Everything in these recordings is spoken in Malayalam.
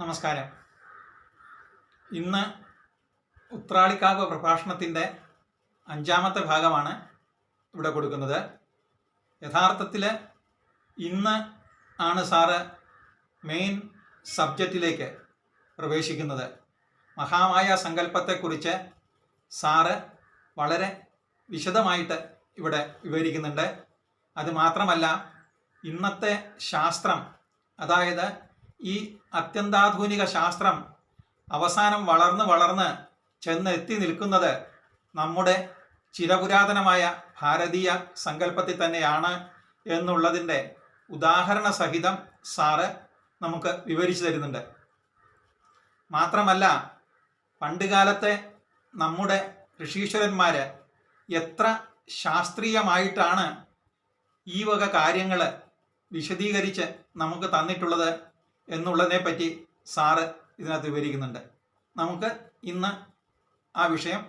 നമസ്കാരം. ഇന്ന് ഉത്രാളിക്കാവ് പ്രഭാഷണത്തിന്റെ അഞ്ചാമത്തെ ഭാഗമാണ് ഇവിടെ കൊടുക്കുന്നത്. യഥാർത്ഥത്തിൽ ഇന്ന് ആണ് സാറ് മെയിൻ സബ്ജക്റ്റിലേക്ക് പ്രവേശിക്കുന്നത്. മഹാമായ സങ്കല്പത്തെക്കുറിച്ച് സാറ് വളരെ വിശദമായിട്ട് ഇവിടെ വിവരിക്കുന്നുണ്ട്. അതുമാത്രമല്ല ഇന്നത്തെ ശാസ്ത്രം അതായത് ഈ അത്യന്താധുനിക ശാസ്ത്രം അവസാനം വളർന്ന് വളർന്ന് ചെന്ന് എത്തി നിൽക്കുന്നത് നമ്മുടെ ചിരപുരാതനമായ ഭാരതീയ സങ്കല്പത്തിൽ തന്നെയാണ് എന്നുള്ളതിന്റെ ഉദാഹരണ സഹിതം സാറ് നമുക്ക് വിവരിച്ചു തരുന്നുണ്ട്. മാത്രമല്ല പണ്ടുകാലത്തെ നമ്മുടെ ഋഷീശ്വരന്മാർ എത്ര ശാസ്ത്രീയമായിട്ടാണ് ഈ വക കാര്യങ്ങൾ വിശദീകരിച്ച് നമുക്ക് തന്നിട്ടുള്ളത് എന്നുള്ളതിനെ പറ്റി സാറ് ഇതിനകത്ത് വിവരിക്കുന്നുണ്ട്. നമുക്ക് ഇന്ന് ആ വിഷയം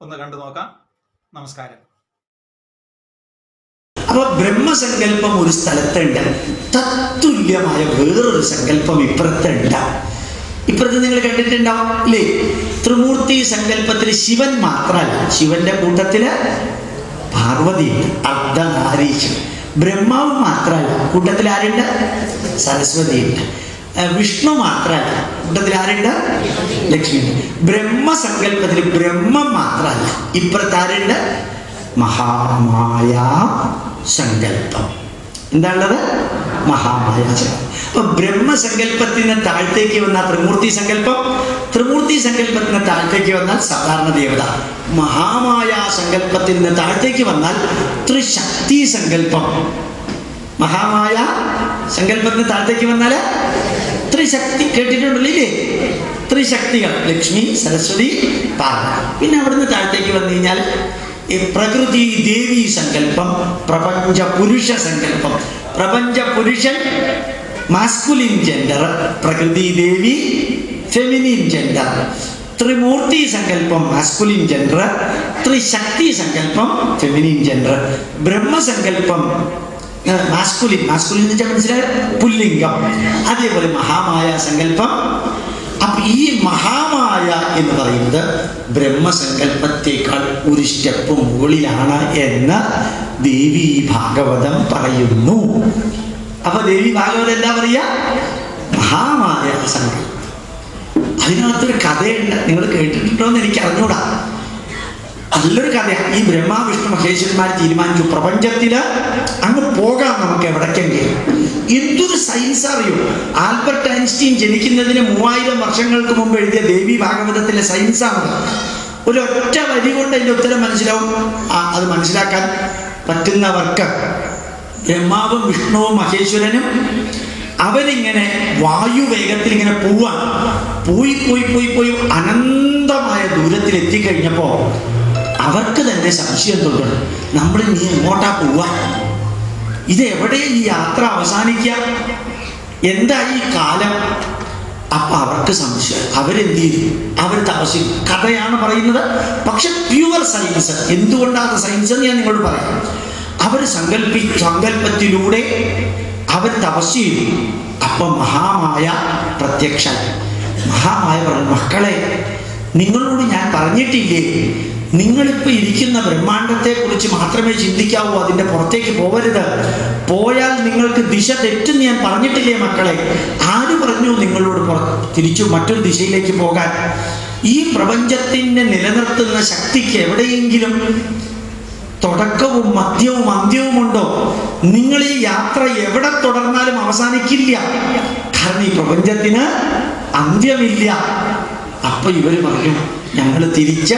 ഒന്ന് കണ്ടു നോക്കാം. നമസ്കാരം. അപ്പൊ ബ്രഹ്മസങ്കല്പം ഒരു സ്ഥലത്തുണ്ട് തത്തുല്യമായ വേറൊരു സങ്കല്പം ഇപ്പുറത്തുണ്ട് ഇപ്പുറത്ത് നിങ്ങൾ കണ്ടിട്ടുണ്ടാവും അല്ലേ ത്രിമൂർത്തി സങ്കല്പത്തിൽ ശിവൻ മാത്രമല്ല. ശിവന്റെ കൂട്ടത്തിൽ പാർവതി അർദ്ധനാരീശൻ ബ്രഹ്മാവ് മാത്രമല്ല കൂട്ടത്തിൽ ആരുണ്ട്? സരസ്വതിയുണ്ട്. വിഷ്ണു മാത്രമല്ല കൂട്ടത്തിൽ ആരുണ്ട്? ലക്ഷ്മി ബ്രഹ്മസങ്കല്പത്തിൽ ബ്രഹ്മം മാത്രമല്ല ഇപ്പുറത്ത് ആരുണ്ട്? മഹാമായ സങ്കല്പം എന്താണുള്ളത് മഹാമായ സങ്കല്പം അപ്പൊ ബ്രഹ്മസങ്കല്പത്തിന് താഴത്തേക്ക് വന്ന ത്രിമൂർത്തി സങ്കല്പം ത്രിമൂർത്തി സങ്കല്പത്തിന് താഴത്തേക്ക് വന്നാൽ സാധാരണ ദേവത. മഹാമായ സങ്കല്പത്തിന് താഴത്തേക്ക് വന്നാൽ ത്രിശക്തി സങ്കല്പം. മഹാമായ സങ്കല്പത്തിന് താഴത്തേക്ക് വന്നാൽ ത്രിശക്തി. കേട്ടിട്ടുണ്ടല്ലോ? ത്രിശക്തികൾ. ലക്ഷ്മി സരസ്വതി പാർവതി. പിന്നെ അവിടുന്ന് താഴത്തേക്ക് വന്നു കഴിഞ്ഞാൽ ഈ പ്രകൃതി ദേവി സങ്കല്പം പ്രപഞ്ച പുരുഷ സങ്കല്പം പ്രപഞ്ച പുരുഷൻ മാസ്കുലിൻ ജെൻഡർ പ്രകൃതി ദേവി ഫെമിനിൻ ജെൻഡർ ത്രിമൂർത്തി സങ്കല്പം മാസ്കുലിൻ ജെൻഡർ ത്രിശക്തി സങ്കല്പം ഫെമിനിൻ ജെൻഡർ ബ്രഹ്മസങ്കല്പം മാസ്കുലിൻ മാസ്കുലിൻ എന്ന് വെച്ചാൽ മനസ്സിലായ പുല്ലിംഗം അതേപോലെ മഹാമായ സങ്കല്പം അപ്പൊ ഈ മഹാമായ എന്ന് പറയുന്നത് ബ്രഹ്മസങ്കല്പത്തേക്കാൾ ഒരു സ്റ്റെപ്പ് മുകളിലാണ് എന്ന് ദേവി ഭാഗവതം പറയുന്നു. അപ്പൊ ദേവി ഭാഗവതം എന്താ പറയാ? മഹാമായ സങ്കല്പം. അതിനകത്തൊരു കഥയുണ്ട്. നിങ്ങൾ കേട്ടിട്ടുണ്ടോ എന്ന് എനിക്ക് അറിഞ്ഞൂടാ. നല്ലൊരു കഥയാണ് ഈ ബ്രഹ്മ വിഷ്ണു മഹേശ്വരന്മാർ തീരുമാനിച്ചു. പ്രപഞ്ചത്തിൽ അങ്ങ് പോകാം നമുക്ക് എവിടേക്കെങ്കിലും. എന്തൊരു സയൻസ് അറിയോ? ആൽബർട്ട് ഐൻസ്റ്റീൻ ജനിക്കുന്നതിന് മൂവായിരം വർഷങ്ങൾക്ക് മുമ്പ് എഴുതിയ ദേവി ഭാഗവതത്തിലെ സയൻസാണ് ഒരൊറ്റ വരി കൊണ്ട് അതിന്റെ ഉത്തരം മനസ്സിലാവും. അത് മനസ്സിലാക്കാൻ പറ്റുന്നവർക്ക് ബ്രഹ്മാവും വിഷ്ണുവും മഹേശ്വരനും അവരിങ്ങനെ വായുവേഗത്തിൽ ഇങ്ങനെ പോവാൻ പോയി പോയി പോയി പോയി അനന്തമായ ദൂരത്തിൽ എത്തിക്കഴിഞ്ഞപ്പോ അവർക്ക് തന്നെ സംശയം തോന്നുന്നു. നമ്മൾ നീ എങ്ങോട്ടാ പോവാ ഇത് എവിടെ ഈ യാത്ര അവസാനിക്കുക? എന്താ ഈ കാലം? അപ്പൊ അവർക്ക് സംശയം. അവരെന്ത് ചെയ്തു? അവർ താമസിക്കും കഥയാണ് പറയുന്നത്. പക്ഷെ പ്യുവർ സയൻസ് എന്തുകൊണ്ടാണ് സയൻസ് എന്ന് ഞാൻ നിങ്ങളോട് പറയാം. അവർ സങ്കല്പി സങ്കല്പത്തിലൂടെ അവർ തപസ് ചെയ്തു. അപ്പൊ മഹാമായ പ്രത്യക്ഷ. മഹാമായ പറഞ്ഞു മക്കളെ നിങ്ങളോട് ഞാൻ പറഞ്ഞിട്ടില്ലേ? നിങ്ങളിപ്പോൾ ഇരിക്കുന്ന ബ്രഹ്മാണ്ടത്തെ കുറിച്ച് മാത്രമേ ചിന്തിക്കാവൂ അതിന്റെ പുറത്തേക്ക് പോകരുത് പോയാൽ നിങ്ങൾക്ക് ദിശ തെറ്റെന്ന് ഞാൻ പറഞ്ഞിട്ടില്ലേ മക്കളെ? ആര് പറഞ്ഞു നിങ്ങളോട് തിരിച്ചു മറ്റൊരു ദിശയിലേക്ക് പോകാൻ? ഈ പ്രപഞ്ചത്തിന്റെ നിലനിർത്തുന്ന ശക്തിക്ക് എവിടെയെങ്കിലും തുടക്കവും മധ്യവും അന്ത്യവും ഉണ്ടോ? നിങ്ങൾ ഈ യാത്ര എവിടെ തുടർന്നാലും അവസാനിക്കില്ല. കാരണം ഈ പ്രപഞ്ചത്തിന് അന്ത്യമില്ല. അപ്പൊ ഇവർ പറഞ്ഞു ഞങ്ങൾ തിരിച്ച്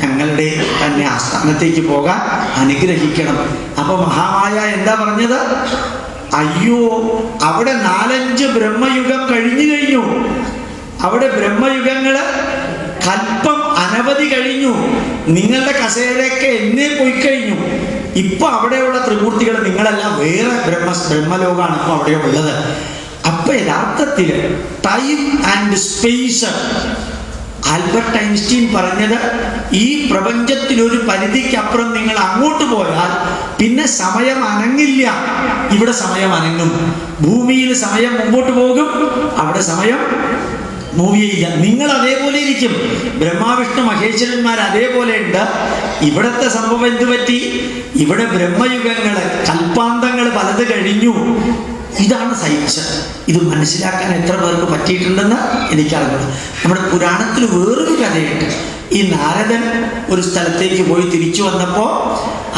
ഞങ്ങളുടെ തന്നെ ആസ്ഥാനത്തേക്ക് പോകാൻ അനുഗ്രഹിക്കണം. അപ്പൊ മഹാമായ എന്താ പറഞ്ഞത്? അയ്യോ അവിടെ നാലഞ്ച് ബ്രഹ്മയുഗം കഴിഞ്ഞു കഴിഞ്ഞു. അവിടെ ബ്രഹ്മയുഗങ്ങൾ കൽപ്പം അനവധി കഴിഞ്ഞു. നിങ്ങളുടെ കസേരയൊക്കെ എന്നേ പോയി കഴിഞ്ഞു. ഇപ്പൊ അവിടെയുള്ള ത്രിമൂർത്തികൾ നിങ്ങളെല്ലാം വേറെ ബ്രഹ്മ ബ്രഹ്മലോകമാണ് ഇപ്പൊ അവിടെ ഉള്ളത് അപ്പൊ യഥാർത്ഥത്തിൽ time and space Albert Einstein പറഞ്ഞത് ഈ പ്രപഞ്ചത്തിലൊരു പരിധിക്കപ്പുറം നിങ്ങൾ അങ്ങോട്ട് പോയാൽ പിന്നെ സമയം അനങ്ങില്ല. ഇവിടെ സമയം അനങ്ങും. ഭൂമിയിൽ സമയം മുമ്പോട്ട് പോകും. അവിടെ സമയം മൂവ് നിങ്ങൾ അതേപോലെ ഇരിക്കും. ബ്രഹ്മാവിഷ്ണു മഹേശ്വരന്മാർ അതേപോലെ ഉണ്ട്. ഇവിടത്തെ സംഭവം എന്തു പറ്റി? ഇവിടെ ബ്രഹ്മയുഗങ്ങൾ കൽപ്പാന്തങ്ങൾ പലത് കഴിഞ്ഞു. ഇതാണ് സയൻസ് ഇത് മനസ്സിലാക്കാൻ എത്ര പേർക്ക് പറ്റിയിട്ടുണ്ടെന്ന് എനിക്കറിഞ്ഞു നമ്മുടെ പുരാണത്തിൽ വേറൊരു കഥയുണ്ട്. ഈ നാരദൻ ഒരു സ്ഥലത്തേക്ക് പോയി തിരിച്ചു വന്നപ്പോൾ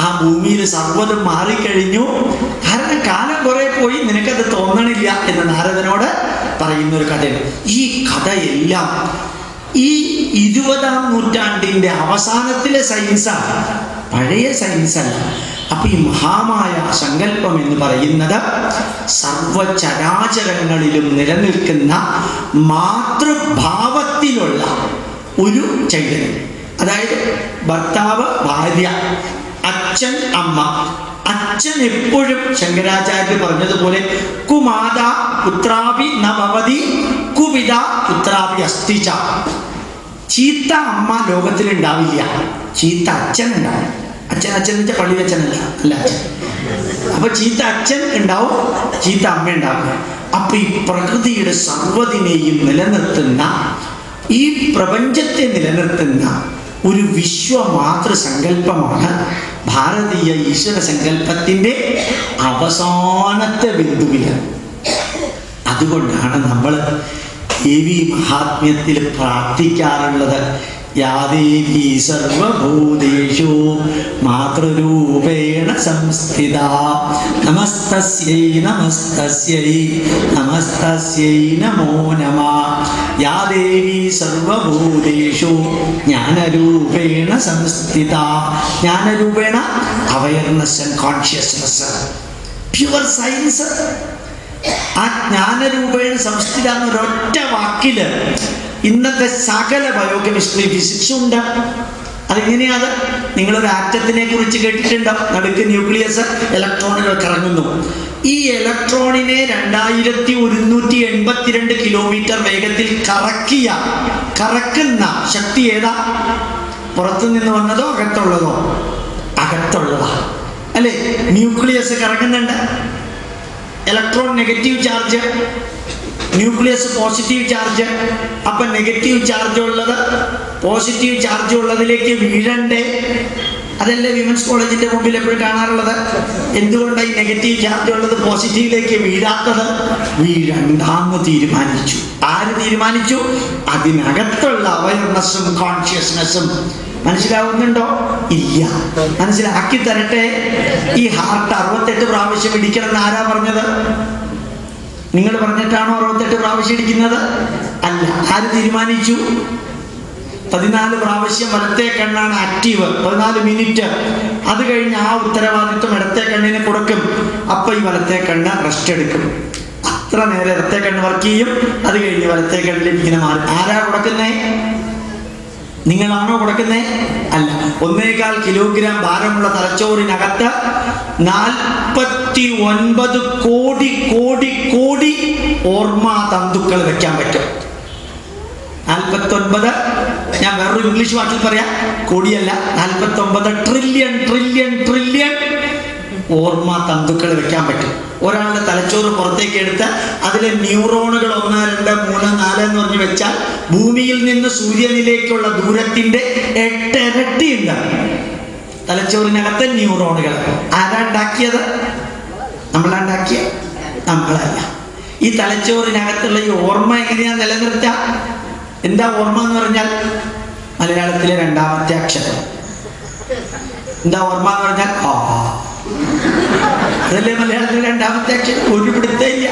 ആ ഭൂമിയിൽ സർവതും മാറിക്കഴിഞ്ഞു. കാരണം കാലം കുറെ പോയി നിനക്കത് തോന്നണില്ല എന്ന് നാരദനോട് പറയുന്ന ഒരു കഥയാണ് ഈ കഥയെല്ലാം ഈ ഇരുപതാം നൂറ്റാണ്ടിന്റെ അവസാനത്തിലെ സയൻസാണ് പഴയ സയൻസ് അല്ല. അപ്പൊ ഈ മഹാമായ സങ്കല്പം എന്ന് പറയുന്നത് സർവചരാചരങ്ങളിലും നിലനിൽക്കുന്ന മാതൃഭാവത്തിലുള്ള ഒരു ചൈതന്യം. അതായത് ഭർത്താവ് ഭാര്യ അച്ഛൻ അമ്മ. അച്ഛൻ എപ്പോഴും ശങ്കരാചാര്യ പറഞ്ഞതുപോലെ കുമാത പുത്രാപി നവതി കുപിത പുത്രാപി അസ്ഥിച്ച ചീത്ത അമ്മ ലോകത്തിൽ ഉണ്ടാവില്ല ചീത്ത അച്ഛൻ ഉണ്ടാവും അച്ഛൻ അച്ഛൻ വെച്ചാൽ പള്ളി അച്ഛനല്ല അല്ല. അച്ഛൻ അപ്പൊ ചീത്ത അച്ഛൻ ഉണ്ടാവും ചീത്ത അമ്മ ഉണ്ടാവും അപ്പൊ ഈ പ്രകൃതിയുടെ സർവതിനെയും നിലനിർത്തുന്ന ഈ പ്രപഞ്ചത്തെ നിലനിർത്തുന്ന ഒരു വിശ്വമാതൃ സങ്കല്പമാണ് ഭാരതീയ ഈശ്വര സങ്കല്പത്തിന്റെ അവസാനത്തെ ബിന്ദുവിൽ. അതുകൊണ്ടാണ് നമ്മൾ ദേവി മഹാത്മ്യത്തിൽ പ്രാർത്ഥിക്കാറുള്ളത്. യാദേവി സർവഭൂതേഷു മാതൃരൂപേണ സംസ്ഥിത. നമസ്തസ്യൈ നമസ്തസ്യൈ നമസ്തസ്യൈ നമോ നമ. യാദേവി സർവഭൂതേഷു ജ്ഞാനരൂപേണ സംസ്ഥിത. ജ്ഞാനരൂപേണ awareness and consciousness pure science ആ ജ്ഞാനരൂപേണ സംസ്ഥിത എന്നൊരൊറ്റ വാക്കിൽ ഇന്നത്തെ സകല ബയോകെമിസ്ട്രി ഫിസിക്സും ഉണ്ട്. അതെങ്ങനെയാണ്? നിങ്ങളൊരു ആറ്റത്തിനെ കുറിച്ച് കേട്ടിട്ടുണ്ടോ? നടുക്ക് ന്യൂക്ലിയസ് ഇലക്ട്രോണുകൾ കറങ്ങുന്നു. ഈ ഇലക്ട്രോണിനെ രണ്ടായിരത്തി ഒരുന്നൂറ്റി എൺപത്തിരണ്ട് കിലോമീറ്റർ വേഗത്തിൽ കറക്കിയ കറക്കുന്ന ശക്തി ഏതാ? പുറത്തു നിന്ന് വന്നതോ അകത്തുള്ളതോ? അകത്തുള്ളതാ. അല്ലേ? Nucleus കറങ്ങുന്നുണ്ട് electron negative charge. Nucleus positive charge അപ്പൊ നെഗറ്റീവ് ചാർജ് ഉള്ളത് പോസിറ്റീവ് ചാർജ് ഉള്ളതിലേക്ക് വീഴണ്ടേ? അതല്ലേ വിമൻസ് കോളേജിന്റെ മുമ്പിൽ എപ്പോഴും കാണാറുള്ളത്? എന്തുകൊണ്ടാണ് ഈ നെഗറ്റീവ് ചാർജ് ഉള്ളത് പോസിറ്റീവിലേക്ക് വീഴാത്തത്? വീഴണ്ടാന്ന് തീരുമാനിച്ചു. ആര് തീരുമാനിച്ചു? അതിനകത്തുള്ള അവയർനെസ്സും കോൺഷ്യസ്നെസ്സും മനസ്സിലാവുന്നുണ്ടോ? ഇല്ല. മനസ്സിലാക്കി തരട്ടെ ഈ ഹാർട്ട് അറുപത്തെട്ട് പ്രാവശ്യം ഇടിക്കണം എന്ന് ആരാ പറഞ്ഞത്? നിങ്ങൾ പറഞ്ഞിട്ടാണോ അറുപത്തെട്ട് പ്രാവശ്യം ഇടിക്കുന്നത്? അല്ല. ആര് തീരുമാനിച്ചു? പതിനാല് പ്രാവശ്യം വലത്തെ കണ്ണാണ് ആക്റ്റീവ്. പതിനാല് മിനിറ്റ്. അത് കഴിഞ്ഞ് ആ ഉത്തരവാദിത്വം ഇടത്തെ കണ്ണിന് കൊടുക്കും. അപ്പൊ ഈ വലത്തെ കണ്ണ് റെസ്റ്റ് എടുക്കും. അത്ര നേരെ ഇടത്തെ കണ്ണ് വർക്ക് ചെയ്യും. അത് കഴിഞ്ഞ് വലത്തെ കണ്ണിൽ ഇങ്ങനെ മാറും. ആരാ കൊടുക്കുന്നേ? നിങ്ങളാണോ കൊടുക്കുന്നത് അല്ല. ഒന്നേകാൽ കിലോഗ്രാം ഭാരമുള്ള തലച്ചോറിനകത്ത് നാൽപ്പത്തി ഒൻപത് കോടി കോടി കോടി ഓർമ്മ തന്തുക്കൾ വെക്കാൻ പറ്റും. നാൽപ്പത്തി ഒൻപത് ഞാൻ വേറൊരു ഇംഗ്ലീഷ് വാക്കിൽ പറയാം. കോടിയല്ല നാൽപ്പത്തി ഒമ്പത് ട്രില്യൺ ട്രില്യൺ ട്രില്യൺ ഓർമ്മ തന്തുക്കൾ വെക്കാൻ പറ്റും. ഒരാളുടെ തലച്ചോറ് പുറത്തേക്ക് എടുത്ത് അതിലെ ന്യൂറോണുകൾ ഒന്ന് രണ്ട് മൂന്ന് നാല് എന്ന് പറഞ്ഞു വെച്ചാൽ ഭൂമിയിൽ നിന്ന് സൂര്യനിലേക്കുള്ള ദൂരത്തിന്റെ എട്ടിരട്ടി ഉണ്ട്. തലച്ചോറിനകത്തെ ന്യൂറോണുകൾ. ആരാ ഉണ്ടാക്കിയത് നമ്മളാ ഉണ്ടാക്കിയ നമ്മളല്ല. ഈ തലച്ചോറിനകത്തുള്ള ഈ ഓർമ്മ എങ്ങനെയാ നിലനിർത്തുക എന്താ ഓർമ്മ എന്ന് പറഞ്ഞാൽ മലയാളത്തിലെ രണ്ടാമത്തെ അക്ഷരം. എന്താ ഓർമ്മ എന്ന് പറഞ്ഞാൽ ആ. അതല്ലേ മലയാളത്തിൽ രണ്ടാമത്തെ അക്ഷരം ഒരു പിടുത്തയില്ല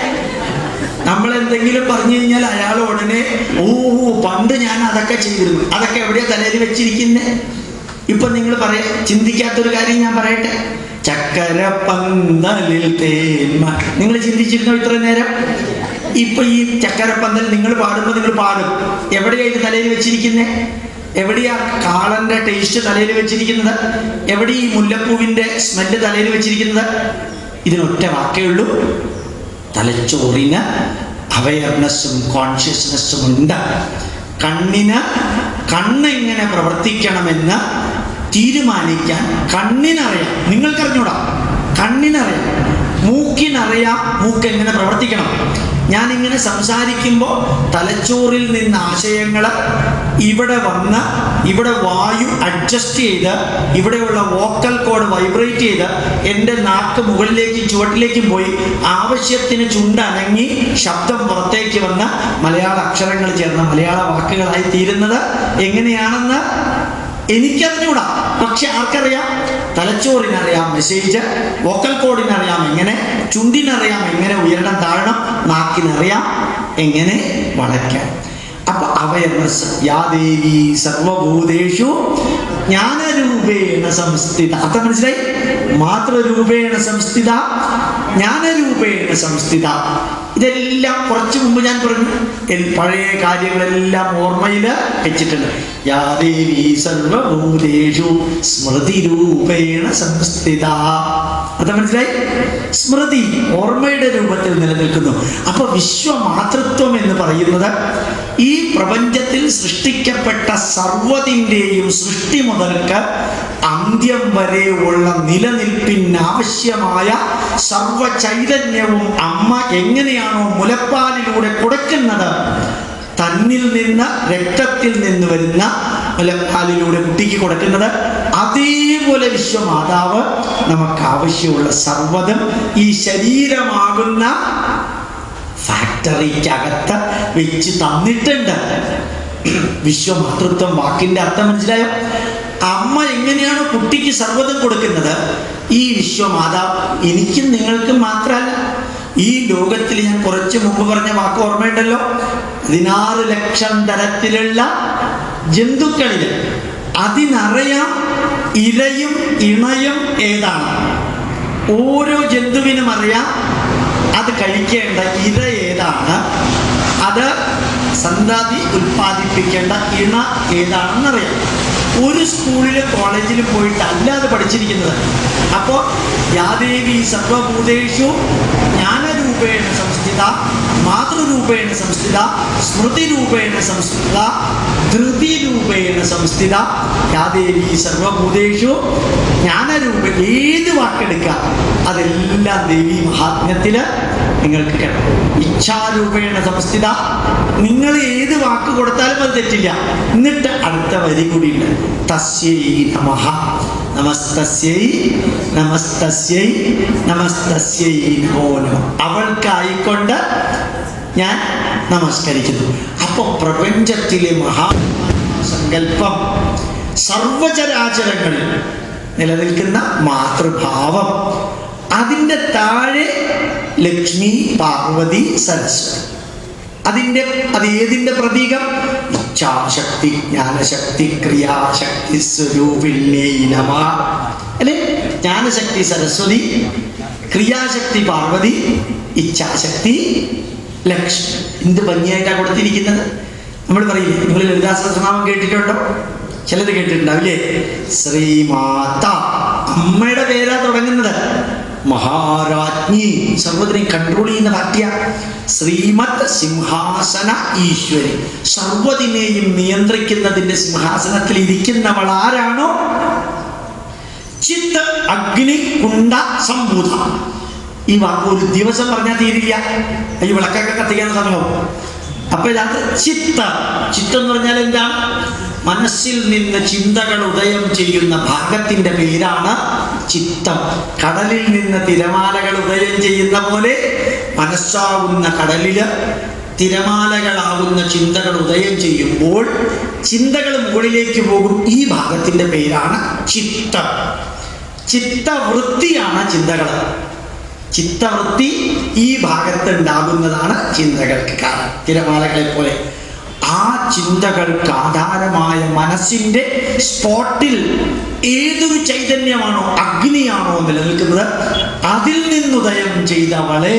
നമ്മൾ എന്തെങ്കിലും പറഞ്ഞു കഴിഞ്ഞാൽ അയാൾ ഉടനെ ഓ പണ്ട് ഞാൻ അതൊക്കെ ചെയ്തിരുന്നു. അതൊക്കെ എവിടെയാ തലയിൽ വെച്ചിരിക്കുന്നേ? ഇപ്പൊ നിങ്ങൾ പറയാ ചിന്തിക്കാത്തൊരു കാര്യം ഞാൻ പറയട്ടെ. ചക്കര പന്തലിൽ തേന്മ നിങ്ങൾ ചിന്തിച്ചിരുന്നോ ഇത്ര നേരം? ഇപ്പൊ ഈ ചക്കരപ്പന്തൽ നിങ്ങൾ പാടുമ്പോൾ നിങ്ങൾ പാടും. എവിടെയാ ഇത് തലയിൽ വെച്ചിരിക്കുന്നേ? എവിടെയാ കാളന്റെ ടേസ്റ്റ് തലയിൽ വെച്ചിരിക്കുന്നത്? എവിടെ ഈ മുല്ലപ്പൂവിന്റെ സ്മെല്ല് തലയിൽ വെച്ചിരിക്കുന്നത്? ഇതിനൊറ്റ വാക്കേ ഉള്ളൂ. തലച്ചോറിന് അവയർനെസ്സും കോൺഷ്യസ്നെസ്സും ഉണ്ട്. കണ്ണിന് കണ്ണ് ഇങ്ങനെ പ്രവർത്തിക്കണമെന്ന് തീരുമാനിക്കാൻ കണ്ണിനറിയാം. നിങ്ങൾക്കറിഞ്ഞൂടാ? കണ്ണിനറിയാം. മൂക്കിനറിയാം മൂക്ക് എങ്ങനെ പ്രവർത്തിക്കണം. ഞാനിങ്ങനെ സംസാരിക്കുമ്പോൾ തലച്ചോറിൽ നിന്ന് ആശയങ്ങൾ ഇവിടെ വന്ന് ഇവിടെ വായു അഡ്ജസ്റ്റ് ചെയ്ത് ഇവിടെയുള്ള വോക്കൽ കോഡ് വൈബ്രേറ്റ് ചെയ്ത് എന്റെ നാക്ക് മുകളിലേക്കും ചുവട്ടിലേക്കും പോയി ആവശ്യത്തിന് ചുണ്ടനങ്ങി ശബ്ദം പുറത്തേക്ക് വന്ന് മലയാള അക്ഷരങ്ങൾ ചേർന്ന് മലയാള വാക്കുകളായി തീരുന്നത് എങ്ങനെയാണെന്ന് എനിക്കറിഞ്ഞൂടാ. പക്ഷെ ആർക്കറിയാം? തലച്ചോറിനറിയാം മെസ്സേജ് വോക്കൽ കോഡിനറിയാം എങ്ങനെ? ചുണ്ടിനറിയാം എങ്ങനെ ഉയരണം താഴണം നാക്കിനറിയാം എങ്ങനെ? വളയ്ക്കാം. അപ്പൊ അവയർനെസ് യാദേവി സർവഭൂതേഷു ജ്ഞാനരൂപേണ സംസ്ഥിത. അർത്ഥം മനസ്സിലായി? മാത്രരൂപേണ സംസ്ഥിത ജ്ഞാനരൂപേണ സംസ്ഥിത. ഇതെല്ലാം കുറച്ചു മുമ്പ് ഞാൻ പറഞ്ഞു. പഴയ കാര്യങ്ങളെല്ലാം ഓർമ്മയിൽ വെച്ചിട്ടുണ്ട്. സ്മൃതിരൂപേണ സംസ്ഥിത. അത് മനസ്സിലായി? സ്മൃതി ഓർമ്മയുടെ രൂപത്തിൽ നിലനിൽക്കുന്നു. അപ്പൊ വിശ്വമാതൃത്വം എന്ന് പറയുന്നത് ഈ പ്രപഞ്ചത്തിൽ സൃഷ്ടിക്കപ്പെട്ട സർവതിന്റെയും സൃഷ്ടി മുതൽക്ക് അന്ത്യം വരെ ഉള്ള നിലനിൽപ്പിനാവശ്യമായ സർവ ചൈതന്യവും അമ്മ എങ്ങനെയാണോ മുലപ്പാലിലൂടെ കൊടുക്കുന്നത് തന്നിൽ നിന്ന് രക്തത്തിൽ നിന്ന് വരുന്ന മുലപ്പാലിലൂടെ കുട്ടിക്ക് കൊടുക്കുന്നത് അതേപോലെ വിശ്വമാതാവ് നമുക്ക് ആവശ്യമുള്ള സർവതും ഈ ശരീരമാകുന്ന ഫാക്ടറിക്കകത്ത് വെച്ച് തന്നിട്ടുണ്ട്. വിശ്വമാതൃത്വം വാക്കിന്റെ അർത്ഥം മനസ്സിലായോ? അമ്മ എങ്ങനെയാണ് കുട്ടിക്ക് സർവതം കൊടുക്കുന്നത്? ഈ വിശ്വമാതാവ് എനിക്കും നിങ്ങൾക്കും മാത്രമല്ല ഈ ലോകത്തിൽ ഞാൻ കുറച്ച് മുമ്പ് പറഞ്ഞ വാക്ക് ഓർമ്മയുണ്ടല്ലോ? പതിനാറ് ലക്ഷം തരത്തിലുള്ള ജന്തുക്കളിൽ അതിനറിയാം ഇരയും ഇണയും ഏതാണ്. ഓരോ ജന്തുവിനും അറിയാം അത് കഴിക്കേണ്ട ഇര ഏതാണ്. അത് സന്താതി ഉൽപ്പാദിപ്പിക്കേണ്ട ഇണ ഏതാണെന്നറിയാം. ഒരു സ്കൂളിലും കോളേജിലും പോയിട്ട് അല്ലാതെ പഠിച്ചിരിക്കുന്നത്. അപ്പോൾ യാദേവി സർവഭൂതേഷു ജ്ഞാനരൂപേണ സംസ്ഥിത മാതൃരൂപേണ സംസ്ഥിത സ്മൃതിരൂപേണ സംസ്ഥിത ധൃതിരൂപേണ സംസ്ഥിത. യാദേവി സർവഭൂതേഷു. ജ്ഞാനരൂപ ഏത് വാക്കെടുക്കുക അതെല്ലാം ദേവി മഹാത്മ്യത്തിൽ നിങ്ങൾക്ക് കേൾക്കാം. ഇച്ഛാരൂപേണ സംസ്ഥിത. നിങ്ങൾ ഏത് വാക്ക് കൊടുത്താലും അത് തെറ്റില്ല. എന്നിട്ട് അടുത്ത വരി കൂടിയുണ്ട് തസ്യൈ നമ. നമസ്തസ്യൈ നമസ്തസ്യൈ നമസ്തസ്യൈ നമോ നമ. അവൾക്കായിക്കൊണ്ട് ഞാൻ നമസ്കരിക്കുന്നു. അപ്പോൾ പ്രപഞ്ചത്തിലെ മഹാ സങ്കല്പം സർവചരാചരങ്ങളിൽ നിലനിൽക്കുന്ന മാതൃഭാവം. അതിന്റെ താഴെ ലക്ഷ്മി പാർവതി സരസ്വതി. അതിന്റെ അത് ഏതിന്റെ പ്രതീകം? ഇച്ഛാശക്തി ജ്ഞാനശക്തി ക്രിയാശക്തി സ്വരൂപിണ്യൈ നമ അല്ലേ? ജ്ഞാനശക്തി സരസ്വതി ക്രിയാശക്തി പാർവതി ഇച്ഛാശക്തി ലക്ഷ്മി എന്ത് ഭംഗിയായിട്ടാണ് കൊടുത്തിരിക്കുന്നത്? നമ്മൾ പറയില്ലേ നിങ്ങൾ ലളിതാ സഹസ്രനാമം കേട്ടിട്ടുണ്ടോ? ചിലത് കേട്ടിട്ടുണ്ടാവില്ലേ? ശ്രീമാത അമ്മയുടെ പേരാ തുടങ്ങുന്നത്. മഹാരാജ്ഞി സർവത്തിനെയും കൺട്രോൾ ചെയ്യുന്ന പാർട്ടിയ. ശ്രീമത് സിംഹാസന ഈശ്വരി. സർവതിനെയും നിയന്ത്രിക്കുന്നതിന്റെ സിംഹാസനത്തിൽ ഇരിക്കുന്നവൾ ആരാണോ? ചിത്ത് അഗ്നി കുണ്ട സംഭൂത ഈ വാക്ക് ഒരു ദിവസം പറഞ്ഞാൽ തീരില്ല. ഈ വിളക്കൊക്കെ കത്തിക്കാൻ സമയവും അപ്പൊ ഇതിനകത്ത് ചിത്ത. ചിത്തം എന്ന് പറഞ്ഞാൽ എന്താ? മനസ്സിൽ നിന്ന് ചിന്തകൾ ഉദയം ചെയ്യുന്ന ഭാഗത്തിന്റെ പേരാണ് ചിത്തം. കടലിൽ നിന്ന് തിരമാലകൾ ഉദയം ചെയ്യുന്ന പോലെ മനസ്സാവുന്ന കടലിൽ തിരമാലകളാവുന്ന ചിന്തകൾ ഉദയം ചെയ്യുമ്പോൾ ചിന്തകൾ മുകളിലേക്ക് പോകും. ഈ ഭാഗത്തിന്റെ പേരാണ് ചിത്തം. ചിത്തവൃത്തിയാണ് ചിന്തകൾ. ചിത്തവൃത്തി ഈ ഭാഗത്തുണ്ടാകുന്നതാണ് ചിന്തകൾക്ക് കാരണം. തിരമാലകളെ പോലെ ആ ചിന്തകൾക്ക് ആധാരമായ മനസ്സിന്റെ സ്പോട്ടിൽ ഏതൊരു ചൈതന്യമാണോ അഗ്നിയാണോ നിലനിൽക്കുന്നത് അതിൽ നിന്നുദയം ചെയ്തവളെ